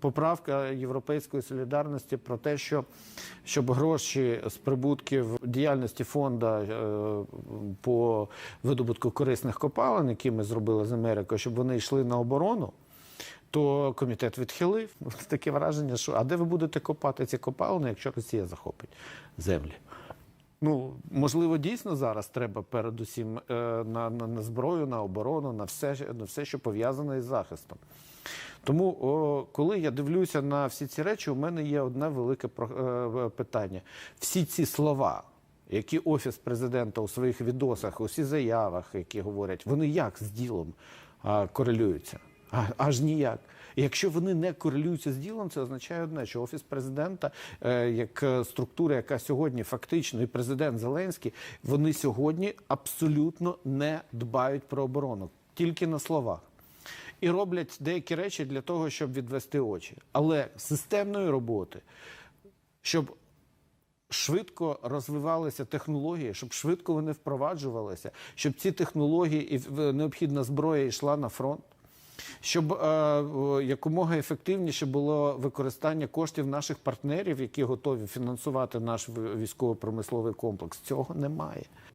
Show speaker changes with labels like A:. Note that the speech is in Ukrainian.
A: Поправка Європейської солідарності про те, що щоб гроші з прибутків діяльності фонду е, по видобутку корисних копалин, які ми зробили з Америкою, щоб вони йшли на оборону. То комітет відхилив таке враження, що а де ви будете копати ці копалини, якщо Росія захопить землі? Ну, можливо, дійсно зараз треба передусім е, на, на, на зброю, на оборону, на все, на все, що пов'язане із захистом. Тому, о, коли я дивлюся на всі ці речі, у мене є одне велике про- е, питання. Всі ці слова, які офіс президента у своїх відосах, у всіх заявах, які говорять, вони як з ділом а, корелюються? Аж ніяк. Якщо вони не корелюються з ділом, це означає одне, що офіс президента, е, як е, структура, яка сьогодні фактично, і президент Зеленський, вони сьогодні абсолютно не дбають про оборону, тільки на словах. І роблять деякі речі для того, щоб відвести очі. Але системної роботи, щоб швидко розвивалися технології, щоб швидко вони впроваджувалися, щоб ці технології і необхідна зброя йшла на фронт. Щоб е, якомога ефективніше було використання коштів наших партнерів, які готові фінансувати наш військово-промисловий комплекс, цього немає.